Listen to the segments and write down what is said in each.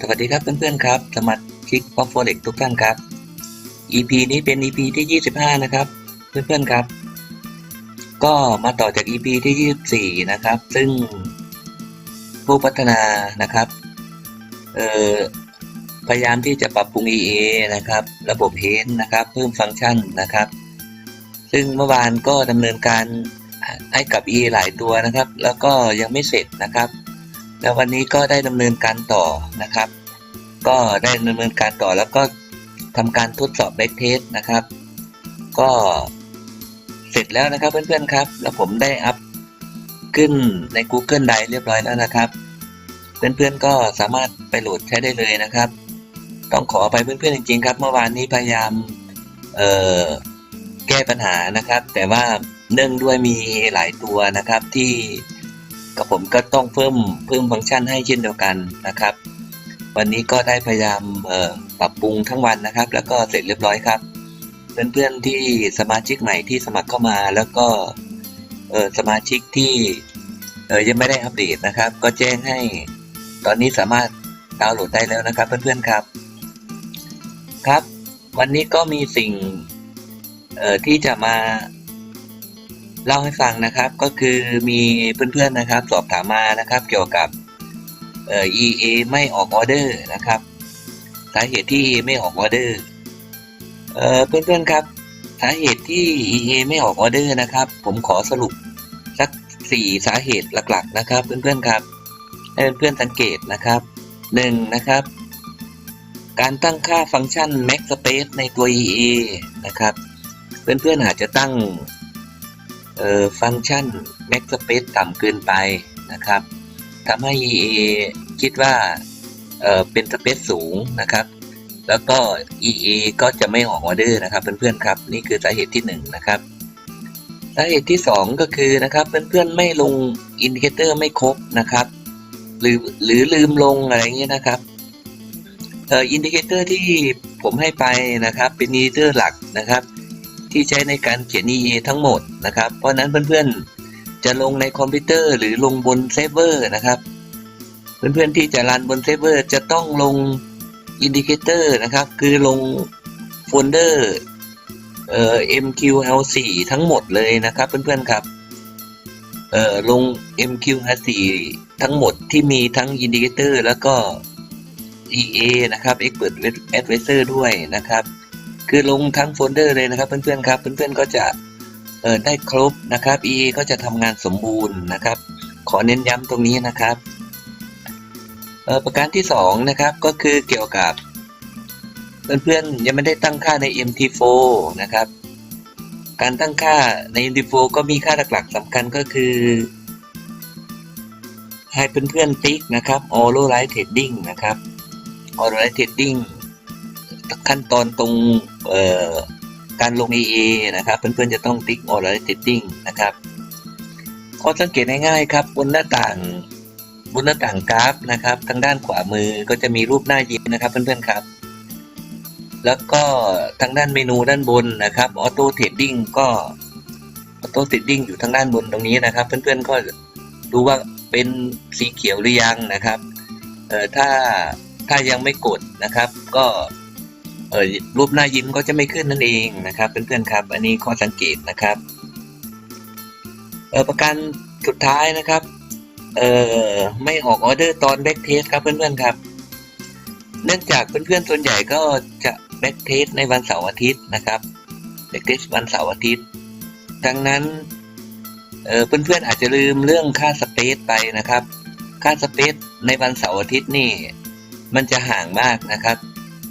สวัสดีครับเพื่อนๆครับสมาชิกป๊อปโฟเล็กทุกท่านครับ EP นี้เป็น EP ที่ 25 นะครับ เพื่อนๆครับ ก็มาต่อจาก EP ที่ 24 นะครับ ซึ่งผู้พัฒนานะครับ เอ่อพยายามที่จะปรับปรุง EA นะครับ ระบบเฮนนะครับ เพิ่มฟังก์ชันนะครับ ซึ่งเมื่อวานก็ดำเนินการให้กับ EA หลายตัวนะครับ แล้วก็ยังไม่เสร็จนะครับ แล้ววันนี้ก็ได้ดำเนินการต่อนะครับ ก็ได้ดำเนินการต่อแล้วก็ทำการทดสอบแบ็กเทสนะครับ ก็เสร็จแล้วนะครับเพื่อนๆครับ แล้วผมได้อัพขึ้นใน Google Drive เรียบร้อยแล้วนะครับ เพื่อนๆก็สามารถไปโหลดใช้ได้เลยนะครับ ต้องขอไปเพื่อนๆจริงๆครับ เมื่อวานนี้พยายามเอ่อแก้ปัญหานะครับ แต่ว่าเนื่องด้วยมีหลายตัวนะครับที่ กับผมก็ต้องเพิ่มเพิ่มฟังก์ชันให้เช่นเดียวกันนะครับ วันนี้ก็ได้พยายามปรับปรุงทั้งวันนะครับ แล้วก็เสร็จเรียบร้อยครับ เพื่อนๆที่สมาชิกใหม่ที่สมัครเข้ามาแล้วก็สมาชิกที่ยังไม่ได้อัปเดตนะครับ ก็แจ้งให้ตอนนี้สามารถดาวน์โหลดได้แล้วนะครับ เพื่อนๆครับครับ วันนี้ก็มีสิ่งที่จะมา เล่าให้ฟังนะครับก็คือมีเพื่อนๆนะครับ สอบถามมานะครับ เกี่ยวกับเอ่อ EA ไม่ออกออเดอร์นะครับสาเหตุที่ EA ไม่ออกออเดอร์เอ่อเพื่อนๆครับสาเหตุที่ EA ไม่ออกออเดอร์นะครับ ผมขอสรุปสักสี่สาเหตุหลักๆ นะครับ เพื่อนๆครับให้เพื่อนๆสังเกตนะครับหนึ่งนะครับ การตั้งค่าฟังก์ชัน Max Space ในตัว EA นะครับ เพื่อนๆอาจจะตั้ง ฟังก์ชัน max space ต่ำเกินไปนะครับทำให้ EA คิดว่าเออเป็น space สูงนะครับ แล้วก็ EA ก็จะไม่ออกออเดอร์นะครับเพื่อนๆครับ นี่คือสาเหตุที่1นงนะครับสาเหตุที่ 2 ก็คือนะครับเพื่อนๆไม่ลงอินดิเคเตอร์ไม่ครบนะครับ หรือหรือลืมลงอะไรเงี้ยนะครับอ,อ,อินดิเคเตอร์ที่ผมให้ไปนะครับ เป็นอินดิเคเตอร์หลักนะครับ ที่ใช้ในการเขียน EA ทั้งหมดนะครับ เพราะนั้นเพื่อนๆ จะลงในคอมพิวเตอร์หรือลงบนเซิร์ฟเวอร์นะครับ เพื่อนๆที่จะรันบนเซิร์ฟเวอร์จะต้องลงอินดิเคเตอร์นะครับ คือลงโฟลเดอร์เอ่อ MQL4 ทั้งหมดเลยนะครับเพื่อนๆครับเอ่อลง MQL4 ทั้งหมดที่มีทั้งอินดิเคเตอร์แล้วก็ EA นะครับ Expert Advisor ด้วยนะครับ คือลงทั้งโฟลเดอร์เลยนะครับเพื่อนๆครับเพื่อนๆก็จะเออได้ครบนะครับ EA ก็จะทำงานสมบูรณ์นะครับ ขอเน้นย้ำตรงนี้นะครับเออประการที่สองนะครับก็คือเกี่ยวกับ เพื่อนๆยังไม่ได้ตั้งค่าใน MT4 นะครับ การตั้งค่าใน MT4 ก็มีค่าหลักๆสำคัญก็คือให้เพื่อนๆติ๊กนะครับ Auto Light Trading นะครับ Auto Light Trading ขั้นตอนตรงการลง EA นะครับ เพื่อนๆจะต้องติ๊ก Online Setting นะครับข้อสังเกตง่ายๆครับ บนหน้าต่างบนหน้าต่างกราฟนะครับ ทางด้านขวามือก็จะมีรูปหน้ายิ้มนะครับ เพื่อนๆครับ แล้วก็ทางด้านเมนูด้านบนนะครับ Auto Trading ก็ Auto Trading อยู่ทางด้านบนตรงนี้นะครับ เพื่อนๆก็ดูว่าเป็นสีเขียวหรือยังนะครับเอ่อถ้าถ้ายังไม่กดนะครับ ก็ เออรูปหน้ายิ้มก็จะไม่ขึ้นนั่นเองนะครับเพื่อนๆครับ อันนี้ข้อสังเกตนะครับเออประการสุดท้ายนะครับเออไม่ออกออเดอร์ตอนแบ็กเทสครับเพื่อนๆครับ เนื่องจากเพื่อนๆส่วนใหญ่ก็จะแบ็กเทสในวันเสาร์อาทิตย์นะครับแบ็กเทสวันเสาร์อาทิตย์ดังนั้นเออเพื่อนๆอาจจะลืมเรื่องค่าสเปซไปนะครับ ค่าสเปซในวันเสาร์อาทิตย์นี่ มันจะห่างมากนะครับ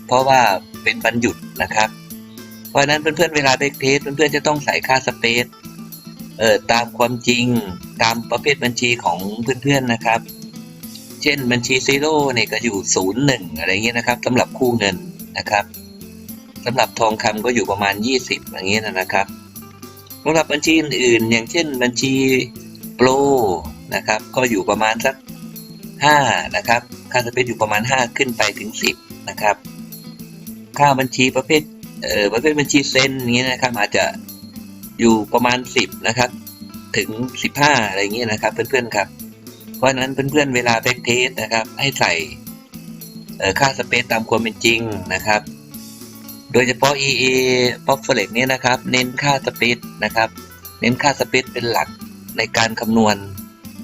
เพราะว่า เป็นวันหยุดนะครับ เพราะฉะนั้นเพื่อนๆเวลาเบรกเทสเพื่อนๆจะต้องใส่ค่าสเปซเออตามความจริงตามประเภทบัญชีของเพื่อนๆนะครับ เช่นบัญชีซีโร่เนี่ยก็อยู่ศูนย์หนึ่งอะไรเงี้ยนะครับสำหรับคู่เงินนะครับสำหรับทองคำก็อยู่ประมาณ 20อย่างเงี้ยนะครับสำหรับบัญชีอื่นๆอย่างเช่น บัญชีโปรนะครับ ก็อยู่ประมาณสัก5นะครับค่าสเปซอยู่ประมาณ 5 ขึ้นไปถึง 10 นะครับ ค่าบัญชีประเภทเอ่อประเภทบัญชีเซ็นอย่างเงี้ยนะครับอาจจะอยู่ประมาณ 10 นะครับ ถึง 15 อะไรเงี้ยนะครับ เพื่อนๆครับ เพราะนั้นเพื่อนๆเวลาแบ็กเทสนะครับ ให้ใส่เอ่อค่าสเปซตามความเป็นจริงนะครับ โดยเฉพาะ EA p o p f l e x เนี่ยนะครับ เน้นค่าสเปซนะครับ เน้นค่าสเปซเป็นหลักในการคำนวณ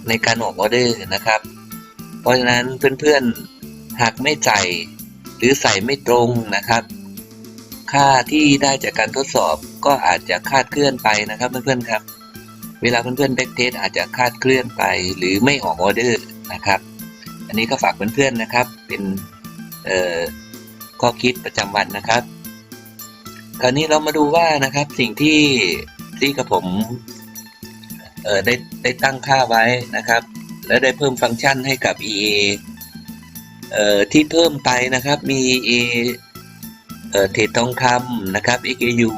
ในการออกออเดอร์นะครับ เพราะฉะนั้นเพื่อนๆหากไม่ใส่ รือใส่ไม่ตรงนะครับ ค่าที่ได้จากการทดสอบก็อาจจะคาดเคลื่อนไปนะครับเพื่อนๆครับ เวลาเพื่อนๆแบ็กเทสอาจจะคาดเคลื่อนไปหรือไม่ออกออเดอร์นะครับ อันนี้ก็ฝากเพื่อนๆนะครับ เป็นข้อคิดประจำวันนะครับ คราวนี้เรามาดูว่านะครับสิ่งที่ที่กับผมได้ได้ตั้งค่าไว้นะครับ และได้เพิ่มฟังก์ชันให้กับ EA ที่เพิ่มไปนะครับมีเออเทรดทองคำนะครับ XAU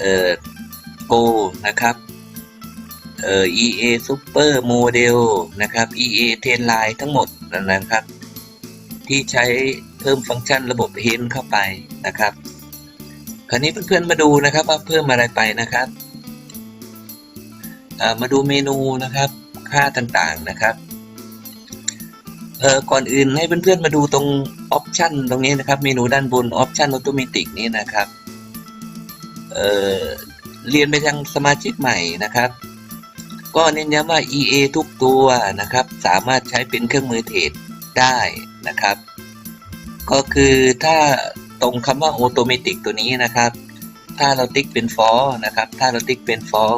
เอ่อ Go นะครับเอ่อ EA Super Model นะครับ EA t e n Line ทั้งหมดนะครับ ที่ใช้เพิ่มฟังก์ชันระบบ h e n เข้าไปนะครับ คราวนี้เพื่อนๆมาดูนะครับว่าเพิ่มอะไรไปนะครับมาดูเมนูนะครับค่าต่างๆนะครับ เอ่อก่อนอื่นให้เพื่อนๆมาดูตรงออปชันตรงนี้นะครับ เมนูด้านบนออปชันออโตเมติกนี้นะครับเอ่อเรียนไปทางสมาชิกใหม่นะครับ ก็เน้นย้ำว่า EA ทุกตัวนะครับ สามารถใช้เป็นเครื่องมือเทรดได้นะครับ ก็คือถ้าตรงคำว่า Automatic ตัวนี้นะครับ ถ้าเราติ๊กเป็น for นะครับ ถ้าเราติ๊กเป็น for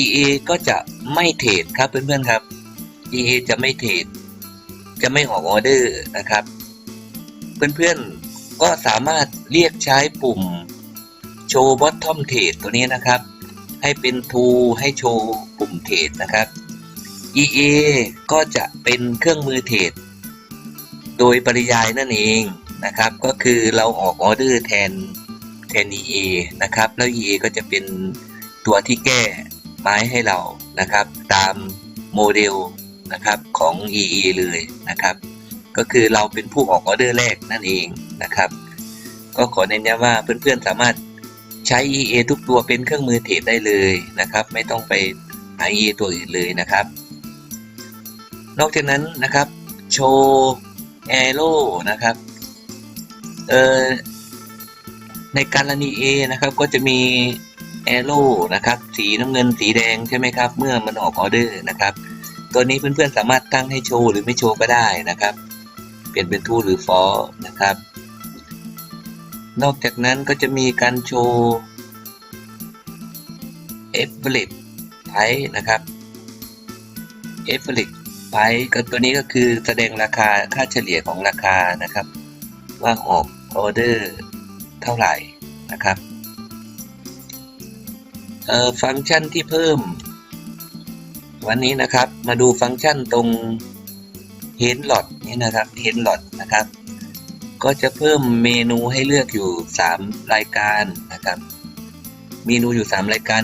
EA ก็จะไม่เทรดครับเพื่อนๆครับ EA จะไม่เทรด จะไม่ออกออเดอร์นะครับ เพื่อนๆก็สามารถเรียกใช้ปุ่ม show bottom trade ตัวนี้นะครับ ให้เป็น to ให้โชว์ปุ่มเทรดนะครับ EA ก็จะเป็นเครื่องมือเทรดโดยปริยายนั่นเองนะครับ ก็คือเราออกออเดอร์แทนแทน EA นะครับ แล้ว EA ก็จะเป็นตัวที่แก้ไม้ให้เรานะครับ ตามโมเดล นะครับของ EA เลยนะครับ ก็คือเราเป็นผู้ออกออเดอร์แรกนั่นเองนะครับ ก็ขอเน้นย้ำว่าเพื่อนๆสามารถใช้ EA ทุกตัวเป็นเครื่องมือเทรดได้เลยนะครับ ไม่ต้องไปหา EA ตัวอื่นเลยนะครับ นอกจากนั้นนะครับโชว์แอโร่นะครับเอ่อในการรัน EA นะครับก็จะมีแอโร่นะครับ สีน้ำเงินสีแดงใช่ไหมครับ เมื่อมันออกออเดอร์นะครับ ตัวนี้เพื่อนๆสามารถตั้งให้โชว์หรือไม่โชว์ก็ได้นะครับ เปลี่ยนเป็น true หรือ false นะครับ นอกจากนั้นก็จะมีการโชว์ average price นะครับ average price ก็ตัวนี้ก็คือแสดงราคาค่าเฉลี่ยของราคานะครับ ว่าออกออเดอร์เท่าไหร่นะครับเอ่อฟังก์ชันที่เพิ่ม วันนี้นะครับมาดูฟังก์ชันตรง Hen Lot นี่นะครับ Hen Lot นะครับ ก็จะเพิ่มเมนูให้เลือกอยู่ 3 รายการนะครับ เมนูอยู่ 3 รายการ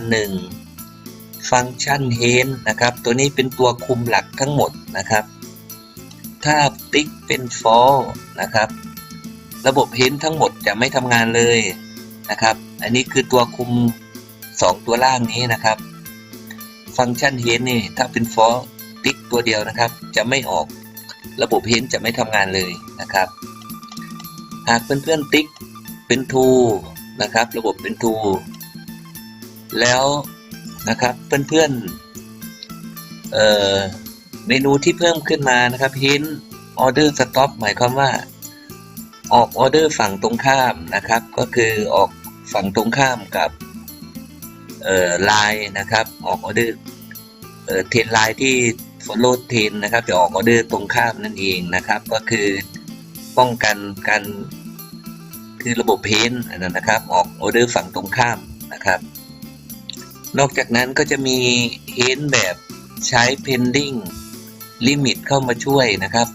1 ฟังก์ชัน Hen นะครับ ตัวนี้เป็นตัวคุมหลักทั้งหมดนะครับ ถ้าติ๊กเป็น for นะครับ ระบบ Hen ทั้งหมดจะไม่ทำงานเลยนะครับ อันนี้คือตัวคุม 2 ตัวล่างนี้นะครับ ฟังก์ชัน Hen นี่ถ้าเป็น for ติ๊กตัวเดียวนะครับ จะไม่ออกระบบ Hen จะไม่ทำงานเลยนะครับ หากเพื่อนๆติ๊กเป็น to นะครับ ระบบเป็น to แล้วนะครับเพื่อนๆเอ่อเมนูที่เพิ่มขึ้นมานะครับ hint order stop หมายความว่าออกออเดอร์ฝั่งตรงข้ามนะครับ ก็คือออกฝั่งตรงข้ามกับเอ่อไลน์นะครับ ออกออเดอร์ เอ่อเทนไลน์ที่ follow เทนนะครับจะออกออเดอร์ตรงข้ามนั่นเองนะครับ ก็คือป้องกันการคือระบบเพนนะครับ ออกออเดอร์ฝั่งตรงข้ามนะครับ นอกจากนั้นก็จะมีเฮนแบบใช้ pending limit เข้ามาช่วยนะครับ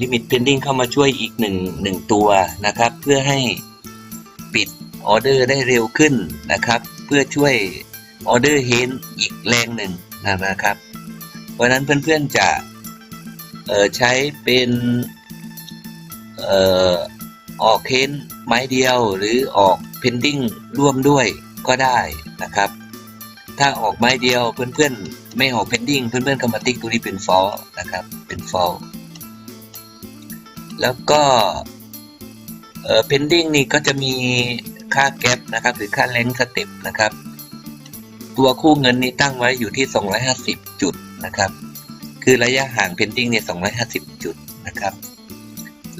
limit pending เข้ามาช่วยอีกหนึ่งหนึ่งตัวนะครับ เพื่อให้ปิดออเดอร์ได้เร็วขึ้นนะครับ เพื่อช่วย ออเดอร์เฮนอีกแรงหนึ่งนะครับ เพราะฉะนั้นเพื่อนๆจะเอ่อใช้เป็นออกเฮนไม้เดียวหรือออก pending ร่วมด้วยก็ได้นะครับ ถ้าออกไม้เดียวเพื่อนๆ ไม่ออก pending เพื่อนๆก็มาติ๊กตัวนี้เป็น false นะครับเป็น false แล้วก็เอ่อ pending นี่ก็จะมีค่าแก๊ปนะครับ หรือค่าแรงสเต็ปนะครับ ตัวคู่เงินนี่ตั้งไว้อยู่ที่ 250 จุดนะครับ คือระยะห่าง pending เนี่ย250 จุดนะครับ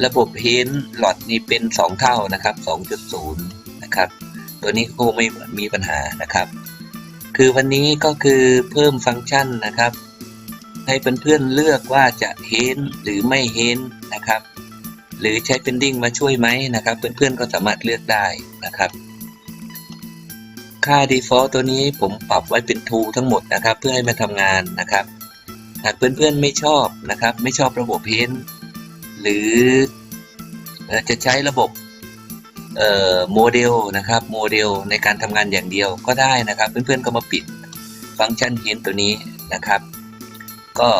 ระบบเฮนหลอดนี่เป็น 2 เท่านะครับ 2.0 นะครับ ตัวนี้ก็ไม่มีปัญหานะครับ คือวันนี้ก็คือเพิ่มฟังก์ชันนะครับ ให้เพื่อนๆเลือกว่าจะเฮนหรือไม่เฮนนะครับ หรือใช้ pending มาช่วยไหมนะครับ เพื่อนๆก็สามารถเลือกได้นะครับ ค่า default ตัวนี้ผมปรับไว้เป็น true ทั้งหมดนะครับ เพื่อให้มาทำงานนะครับ หากเพื่อนๆไม่ชอบนะครับ ไม่ชอบระบบเฮนหรือจะใช้ระบบโมเดลนะครับโมเดลในการทำงานอย่างเดียวก็ได้นะครับ เพื่อนๆก็มาปิดฟังก์ชันเฮนตัวนี้นะครับ ก็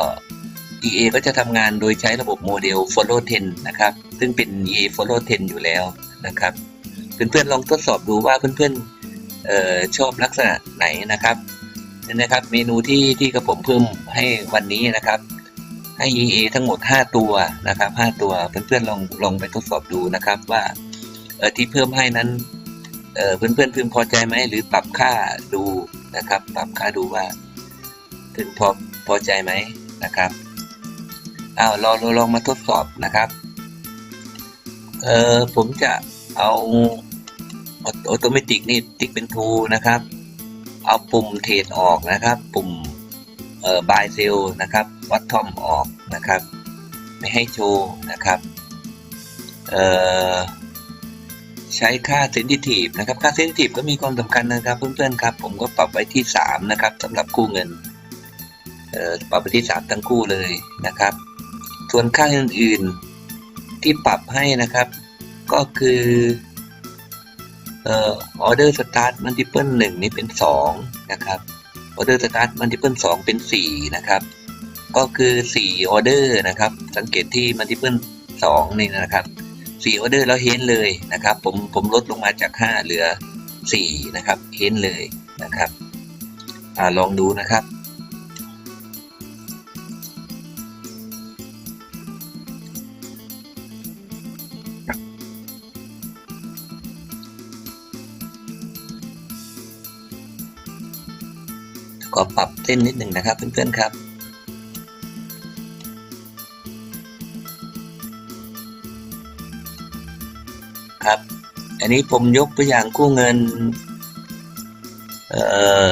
EA ก็จะทำงานโดยใช้ระบบโมเดล follow 10 นะครับ ซึ่งเป็น EA follow 10 อยู่แล้วนะครับ เพื่อนๆลองทดสอบดูว่าเพื่อนๆ เออชอบลักษณะไหนนะครับนี่นะครับเมนูที่ที่กระผมเพิ่มให้วันนี้นะครับ ให้ EA ทั้งหมด 5 ตัวนะครับ 5 ตัวเพื่อนๆลองลองไปทดสอบดูนะครับว่าเออที่เพิ่มให้นั้นเออเพื่อนๆพึงพอใจไหมหรือปรับค่าดูนะครับ ปรับค่าดูว่าพึงพอพอใจไหมนะครับอ้าวลองลองลองมาทดสอบนะครับเออผมจะเอา ออโตเมติกนี่ติ๊กเป็นทูนะครับ เอาปุ่มเทรดออกนะครับ ปุ่มเอ่อบายเซลนะครับวัดทอมออกนะครับ ไม่ให้โชว์นะครับเอ่อใช้ค่าเซนซิทีฟนะครับ ค่าเซนซิทีฟก็มีความสำคัญนะครับ เพื่อนๆครับ ผมก็ปรับไว้ที่ 3 นะครับสำหรับคู่เงินเอ่อปรับไปที่ 3 ทั้งคู่เลยนะครับ ส่วนค่าอื่นๆที่ปรับให้นะครับ ก็คือ ออเดอร์สตาร์ทมัลติเพิลหนึ่งนี่เป็นสองนะครับออเดอร์สตาร์ทมัลติเพิลสองเป็นสี่นะครับ ก็คือสี่ออเดอร์นะครับ สังเกตที่มัลติเพิลสองนี่นะครับสี่ออเดอร์แล้วเฮนเลยนะครับ ผมผมลดลงมาจากห้าเหลือสี่นะครับเฮนเลยนะครับอลองดูนะครับ เส้นนิดหนึ่งนะครับ เพื่อนๆครับ ครับ อันนี้ผมยกตัวอย่างคู่เงิน เอ่อ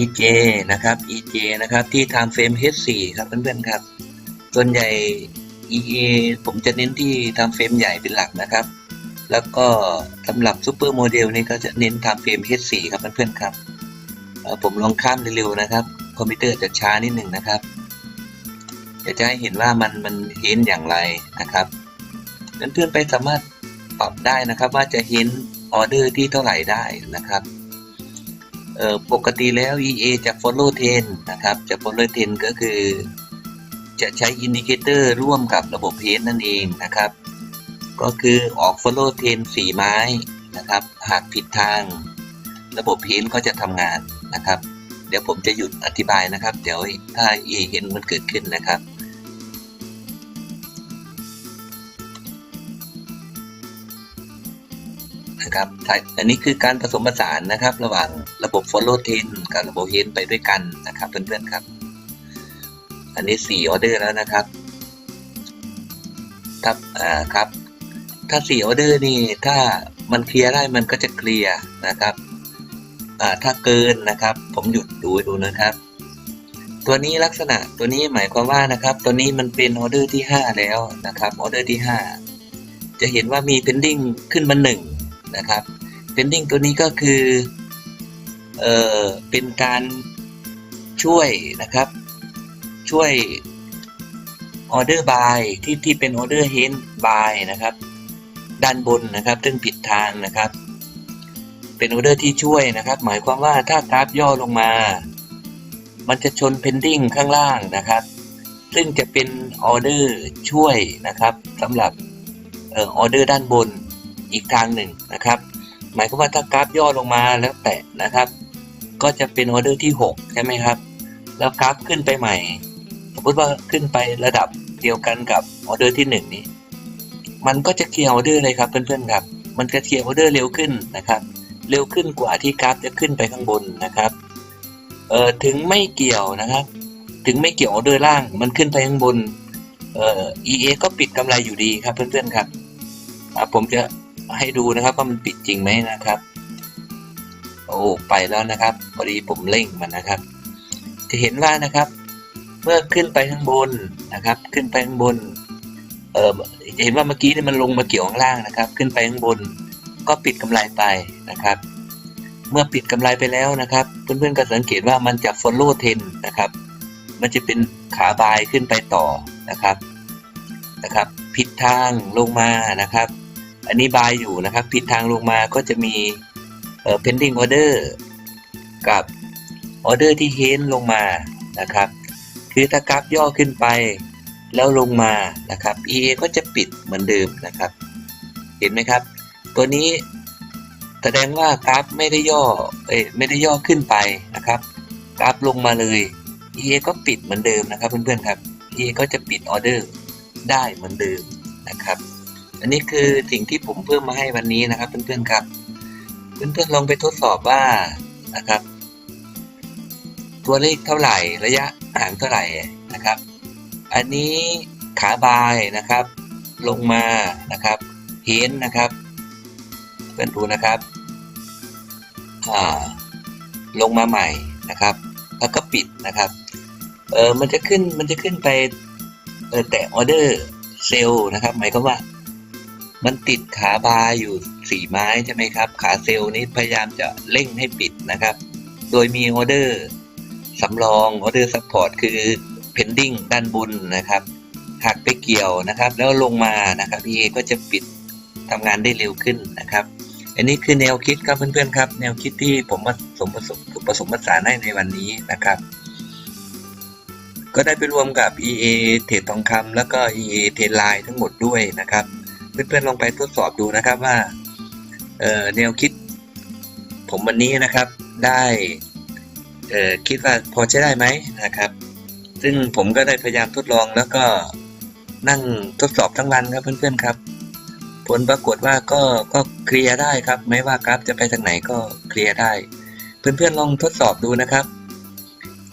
EJ นะครับ EJ นะครับ ที่ time frame H4 ครับเพื่อนๆครับ ส่วนใหญ่ EA ผมจะเน้นที่ time frame ใหญ่เป็นหลักนะครับ แล้วก็สำหรับ Super Model นี่ก็จะเน้น time frame H4 ครับเพื่อนๆครับ ผมลองข้ามเร็วๆนะครับ คอมพิวเตอร์จะช้านิดหนึ่งนะครับเดี๋ยวจะให้เห็นว่ามันมันเห็นอย่างไรนะครับเพื่อนๆไปสามารถปรับได้นะครับว่าจะเห็นออเดอร์ที่เท่าไหร่ได้นะครับปกติแล้ว EA จะ follow 10 นะครับ จะ follow 10 ก็คือ จะใช้อินดิเคเตอร์ร่วมกับระบบเพจนั่นเองนะครับ ก็คือออก follow 10 4 ไม้นะครับ หากผิดทาง ระบบเพนก็จะทำงาน นะครับ เดี๋ยวผมจะหยุดอธิบายนะครับ เดี๋ยวถ้าเอเห็นมันเกิดขึ้นนะครับนะครับอันนี้คือการผสมผสานนะครับ ระหว่างระบบ follow 10 กับระบบ h e n ไปด้วยกันนะครับเพื่อนๆครับ อันนี้4ออเดอร์แล้วนะครับครับอ่าครับ ถ้า4ออเดอร์นี่ถ้ามันเคลียร์ได้มันก็จะเคลียร์นะครับ ถ้าเกินนะครับ ผมหยุดดูดูนะครับ ตัวนี้ลักษณะตัวนี้หมายความว่านะครับ ตัวนี้มันเป็นออเดอร์ที่ 5 แล้วนะครับออเดอร์ที่ 5 จะเห็นว่ามี pending ขึ้นมา1นะครับ pending ตัวนี้ก็คือเอ่อเป็นการช่วยนะครับ ช่วยออเดอร์บายที่ที่เป็นออเดอร์เฮนบายนะครับ ด้านบนนะครับ ซึ่งผิดทางนะครับ เป็นออเดอร์ที่ช่วยนะครับ หมายความว่าถ้ากราฟย่อลงมา มันจะชน pending ข้างล่างนะครับ ซึ่งจะเป็นออเดอร์ช่วยนะครับสำหรับออเดอร์ด้านบนอีกทางหนึ่งนะครับ หมายความว่าถ้ากราฟย่อลงมาแล้วแตะนะครับ ก็จะเป็นออเดอร์ที่ 6 ใช่ไหมครับ แล้วกราฟขึ้นไปใหม่ สมมติว่าขึ้นไประดับเดียวกันกับออเดอร์ที่หนึ่งนี้ มันก็จะเคลียร์ออเดอร์เลยครับเพื่อนๆครับ มันจะเคลียร์ออเดอร์เร็วขึ้นนะครับ เร็วขึ้นกว่าที่กราฟจะขึ้นไปข้างบนนะครับเอ่อถึงไม่เกี่ยวนะครับ ถึงไม่เกี่ยวออเดอร์ล่างมันขึ้นไปข้างบนเอ่อ EA ก็ปิดกำไรอยู่ดีครับเพื่อนๆครับผมจะให้ดูนะครับว่ามันปิดจริงไหมนะครับ โอ้ไปแล้วนะครับพอดีผมเร่งมันนะครับ จะเห็นว่านะครับ เมื่อขึ้นไปข้างบนนะครับ ขึ้นไปข้างบนเออเห็นว่าเมื่อกี้เนี่ยมันลงมาเกี่ยวข้างล่างนะครับ ขึ้นไปข้างบน ก็ปิดกำไรไปนะครับ เมื่อปิดกำไรไปแล้วนะครับ เพื่อนๆก็สังเกตว่ามันจะ follow trend นะครับ มันจะเป็นขาบายขึ้นไปต่อนะครับนะครับ ผิดทางลงมานะครับ อันนี้บายอยู่นะครับ ผิดทางลงมาก็จะมีเอ่อ pending order กับออเดอร์ที่เฮนลงมานะครับ คือถ้ากราฟย่อขึ้นไปแล้วลงมานะครับ EA ก็จะปิดเหมือนเดิมนะครับ เห็นไหมครับ ตัวนี้แสดงว่ากราฟไม่ได้ย่อเอ้ไม่ได้ย่อขึ้นไปนะครับ กราฟลงมาเลย EA ก็ปิดเหมือนเดิมนะครับ เพื่อนๆครับ EA ก็จะปิดออเดอร์ได้เหมือนเดิมนะครับ อันนี้คือสิ่งที่ผมเพิ่มมาให้วันนี้นะครับเพื่อนๆครับ เพื่อนๆลองไปทดสอบว่านะครับ ตัวเลขเท่าไหร่ระยะห่างเท่าไหร่นะครับ อันนี้ขาบายนะครับ ลงมานะครับเฮนนะครับ พื่อนดูนะครับอ่าลงมาใหม่นะครับ แล้วก็ปิดนะครับเออมันจะขึ้นมันจะขึ้นไปเออแต่ออเดอร์เซลล์นะครับ หมายความว่า มันติดขาบาอยู่สี่ไม้ใช่ไหมครับ ขาเซลล์นี้พยายามจะเร่งให้ปิดนะครับ โดยมีออเดอร์สำรองออเดอร์ซัพพอร์ตคือ pending ด้านบนนะครับหักไปเกี่ยวนะครับ แล้วลงมานะครับ PA ก็จะปิดทำงานได้เร็วขึ้นนะครับ อันนี้คือแนวคิดครับเพื่อนๆครับ แนวคิดที่ผมผสมผสมผสมผสานให้ในวันนี้นะครับ ก็ได้ไปรวมกับ EA เทรดทองคำแล้วก็ EA เทรดไลน์ทั้งหมดด้วยนะครับ เพื่อนๆลองไปทดสอบดูนะครับว่าแนวคิด ผมวันนี้นะครับได้คิดว่าพอใช้ได้ไหมนะครับ ซึ่งผมก็ได้พยายามทดลองแล้วก็นั่งทดสอบทั้งวันครับเพื่อนๆครับ ผลปรากฏว่าก็ก็เคลียร์ได้ครับ ไม่ว่ากราฟจะไปทางไหนก็เคลียร์ได้ เพื่อนๆลองทดสอบดูนะครับ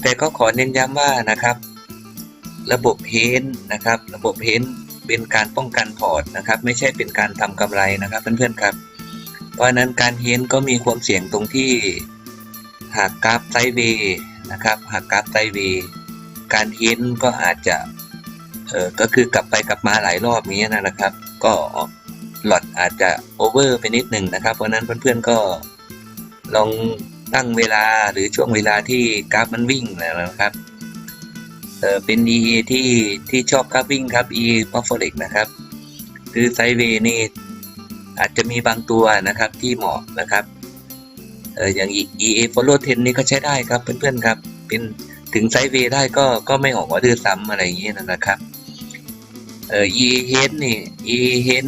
แต่ก็ขอเน้นย้ำว่านะครับ ระบบเฮนนะครับ ระบบเฮนเป็นการป้องกันพอร์ตนะครับ ไม่ใช่เป็นการทำกำไรนะครับ เพื่อนๆครับ เพราะฉะนั้นการเฮนก็มีความเสี่ยงตรงที่หากกราฟไซด์เวย์นะครับหากกราฟไซด์เวย์การเฮนก็อาจจะเออก็คือกลับไปกลับมาหลายรอบนี้นะครับ ก็ หลอดอาจจะโอเวอร์ไปนิดหนึ่งนะครับ เพราะนั้นเพื่อนๆก็ลองตั้งเวลาหรือช่วงเวลาที่กราฟมันวิ่งนะครับเออเป็น EA ที่ที่ชอบกราฟวิ่งครับ EA p o f o r e x นะครับคือไซด์เวนี่อาจจะมีบางตัวนะครับที่เหมาะนะครับเอออย่าง EA follow 10 นี่ก็ใช้ได้ครับเพื่อนๆครับ เป็นถึงไซด์เวได้ก็ก็ไม่ออกออเดอร์ซ้ำอะไรอย่างเงี้ยนะครับเออ EA head นี่ EA head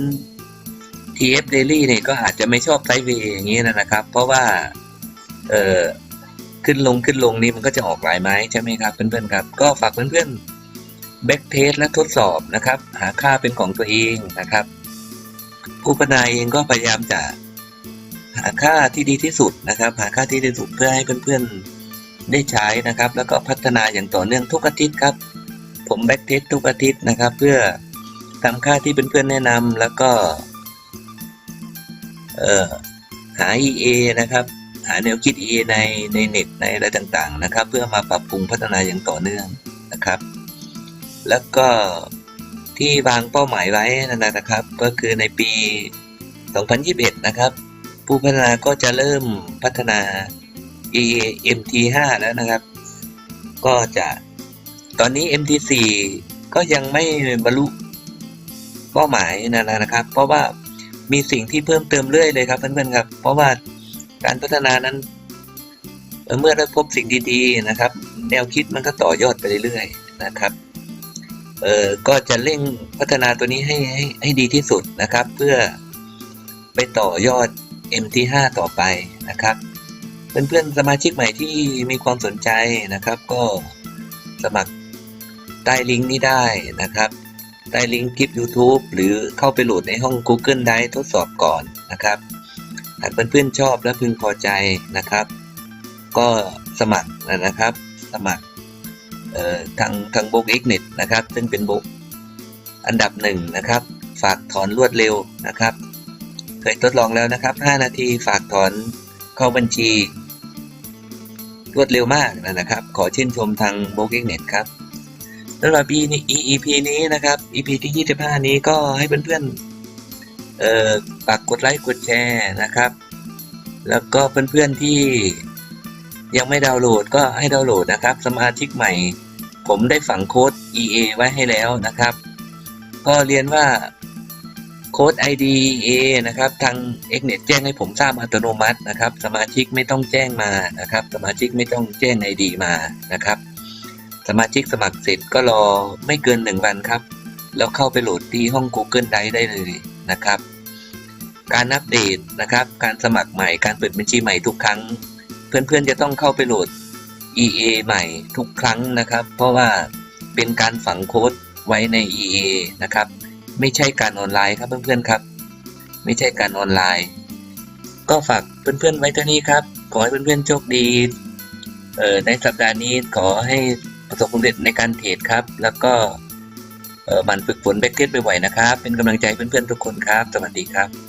TF daily เนี่ยก็อาจจะไม่ชอบไซด์เวย์อย่างนี้นะครับ เพราะว่าเออขึ้นลงขึ้นลงนี่มันก็จะออกหลายไม้ใช่ไหมครับเพื่อนๆครับ ก็ฝากเพื่อนๆแบ็กเทสและทดสอบนะครับ หาค่าเป็นของตัวเองนะครับ ผู้พัฒนาเองก็พยายามจะหาค่าที่ดีที่สุดนะครับ หาค่าที่ดีที่สุดเพื่อให้เพื่อนๆได้ใช้นะครับ แล้วก็พัฒนาอย่างต่อเนื่องทุกอาทิตย์ครับ ผมแบ็กเทสทุกอาทิตย์นะครับ เพื่อทำค่าที่เพื่อนๆแนะนำแล้วก็ หา EA นะครับ หาแนวคิด EA ในในเน็ตในอะไรต่างๆนะครับ เพื่อมาปรับปรุงพัฒนาอย่างต่อเนื่องนะครับ แล้วก็ที่วางเป้าหมายไว้นะครับ ก็คือในปี 2021 นะครับ ผู้พัฒนาก็จะเริ่มพัฒนา EA MT5 แล้วนะครับ ก็จะตอนนี้ MT4 ก็ยังไม่บรรลุเป้าหมายนะครับ เพราะว่า มีสิ่งที่เพิ่มเติมเรื่อยเลยครับเพื่อนๆครับ เพราะว่าการพัฒนานั้น เมื่อได้พบสิ่งดีๆนะครับ แนวคิดมันก็ต่อยอดไปเรื่อยๆนะครับเอ่อก็จะเร่งพัฒนาตัวนี้ให้ให้ให้ดีที่สุดนะครับ เพื่อไปต่อยอด MT5 ต่อไปนะครับ เพื่อนๆสมาชิกใหม่ที่มีความสนใจนะครับ ก็สมัครใต้ลิงก์นี้ได้นะครับ ใต้ลิงก์คลิป YouTube หรือเข้าไปโหลดในห้อง Google Drive ทดสอบก่อนนะครับหากเพื่อนๆชอบและพึงพอใจนะครับ ก็สมัครนะครับ สมัครทางทางโบุ๊ก x n e t นะครับ ซึ่งเป็นโบกอันดับหนึ่งนะครับ ฝากถอนรวดเร็วนะครับ เคยทดลองแล้วนะครับ 5 นาทีฝากถอนเข้าบัญชี รวดเร็วมากนะครับ ขอชื่นชมทางโบุ๊ก x n e t ครับ สำหรับ EP นี้นะครับ EP ที่ 25 นี้ก็ให้เพื่อนๆเอ่อฝากกดไลค์กดแชร์นะครับ แล้วก็เพื่อนๆที่ยังไม่ดาวน์โหลดก็ให้ดาวน์โหลดนะครับ สมาชิกใหม่ ผมได้ฝังโค้ด EA ไว้ให้แล้วนะครับ ก็เรียนว่าโค้ด ID EA นะครับ ทาง Xnet แจ้งให้ผมทราบอัตโนมัตินะครับ สมาชิกไม่ต้องแจ้งมานะครับ สมาชิกไม่ต้องแจ้ง ID มานะครับ สมาชิกสมัครเสร็จก็รอไม่เกินหนึ่งวันครับ แล้วเข้าไปโหลดที่ห้อง Google Drive ได้เลยนะครับ การอัปเดตนะครับ การสมัครใหม่การเปิดบัญชีใหม่ทุกครั้ง เพื่อนๆจะต้องเข้าไปโหลด EA ใหม่ทุกครั้งนะครับ เพราะว่าเป็นการฝังโค้ดไว้ใน EA นะครับ ไม่ใช่การออนไลน์ครับเพื่อนๆครับ ไม่ใช่การออนไลน์ ก็ฝากเพื่อนๆไว้เท่านี้ครับ ขอให้เพื่อนๆโชคดีในสัปดาห์นี้ขอให้ ประสบความสำเร็จในการเทรดครับ แล้วก็มันฝึกฝนแบ็กเก็ตบ่อยๆนะครับ เป็นกำลังใจเพื่อนๆทุกคนครับ สวัสดีครับ